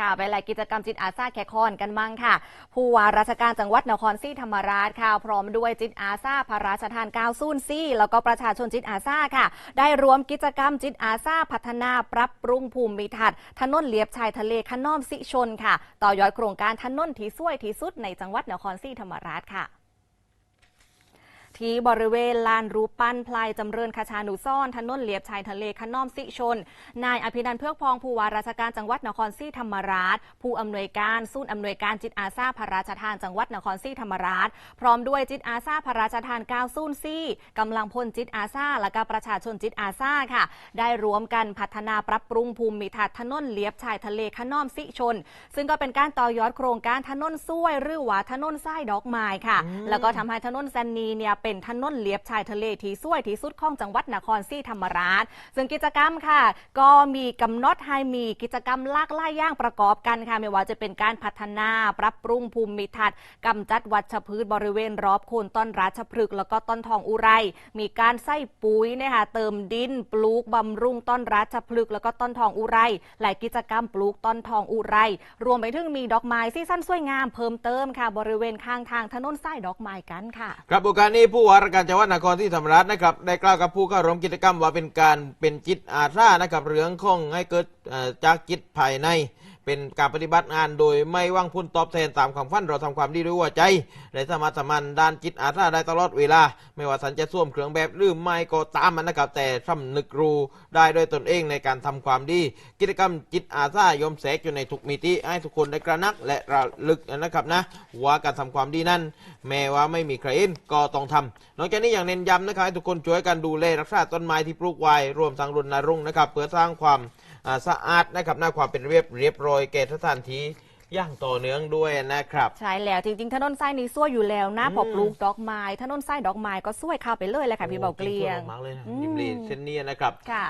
ค่ะไปหลายกิจกรรมจิตอาสาแคคอนกันมั่งค่ะ ผู้ว่าราชการจังหวัดนครศรีธรรมราชค่ะพร้อมด้วยจิตอาสาพระราชทานก้าวซุนซี่ แล้วก็ประชาชนจิตอาสาค่ะ ได้รวมกิจกรรมจิตอาสาพัฒนาปรับปรุงภูมิทัศน์ถนนเลียบชายทะเลขนอมสิชนค่ะ ต่อยอดโครงการถนนที่สวยที่สุดในจังหวัดนครศรีธรรมราชค่ะ ที่บริเวณลานรูปปั้นพลายจำเริญคชานุซ่อนถนนเลียบชายทะเลขนอมสิชน นายอภินันเพือกพองผู้ว่าราชการจังหวัดนครศรีธรรมราช ผู้อำนวยการศูนย์อำนวยการจิตอาสาพระราชทานจังหวัดนครศรีธรรมราช พร้อมด้วยจิตอาสาพระราชทานก้าวซุนซี่กำลังพลจิตอาสาและก็ประชาชนจิตอาสาค่ะ ได้รวมกันพัฒนาปรับปรุงภูมิทัศน์ถนนเลียบชายทะเลขนอมสิชน ซึ่งก็เป็นการต่อยอดโครงการถนนซ้วยหรือว่าถนนไส้ดอกไม้ค่ะ แล้วก็ทำให้ถนนแซนนี้เนี่ยเป็นถนนเลียบชายทะเลที่สวยที่สุดของจังหวัดนครศรีธรรมราช ซึ่งกิจกรรมค่ะ ก็มีกำหนดให้มีกิจกรรมลากหลายย่างประกอบกันค่ะ ไม่ว่าจะเป็นการพัฒนาปรับปรุงภูมิทัศน์กำจัดวัชพืชบริเวณรอบโคนต้นราชพฤกษ์แล้วก็ต้นทองอุไร มีการใส่ปุ๋ยนยคะเติมดินปลูกบำรุงต้นราชพฤกษ์แล้วก็ต้นทองอุไร หลายกิจกรรมปลูกต้นทองอุไร รวมไปถึงมีดอกไม้ซีซั่นสวยงามเพิ่มเติมค่ะ บริเวณข้างทางถนนสายดอกไม้กันค่ะ ครับโอกาสนี้ผูู้้ว่าราชการจังหวัดนครศรีธรรมราชนะครับได้กล่าวกับผู้เข้าร่วมกิจกรรมว่าเป็นการเป็นจิตอาสานะครับเรื่องของให้เกิดจากจิตภายใน เป็นการปฏิบัติงานโดยไม่ว่างผลตอบแทนตามความฝันเราทำความดีด้วยหัวใจและสมาสมันด้านจิตอาสาได้ตลอดเวลา ไม่ว่าสันจะสวมเครื่องแบบหรือไม่ก็ตามมันนะครับแต่สำนึกรู้ได้ด้วยตนเองในการทำความดี กิจกรรมจิตอาสายอมแสกอยู่ในทุกมิติให้ทุกคนได้กระนักและระลึกนะครับนะว่าการทำความดีนั้น แม้ว่าไม่มีใครเห็นก็ต้องทำนอกจากนี้อย่างเน้นย้ำนะครับให้ทุกคนช่วยกันดูแลรักษาต้นไม้ที่ปลูกไว้รวมทั้งรณรงค์นะครับเพื่อสร้างความ สะอาดนะครับหน้าความเป็นเรียบเรียบร้อยแก่สถานที่อย่างต่อเนื่องด้วยนะครับ ใช่แล้วจริงๆถนนสายนี้สวยอยู่แล้วนะอืมพอปลูกดอกไม้ถนนสายดอกไม้ก็สวยเข้าไปเลยแหละค่ะพี่เบาเกลียงโอ้จริๆสวมากเลยนะอืมริมรีเส้นนี้นะครับค่ะ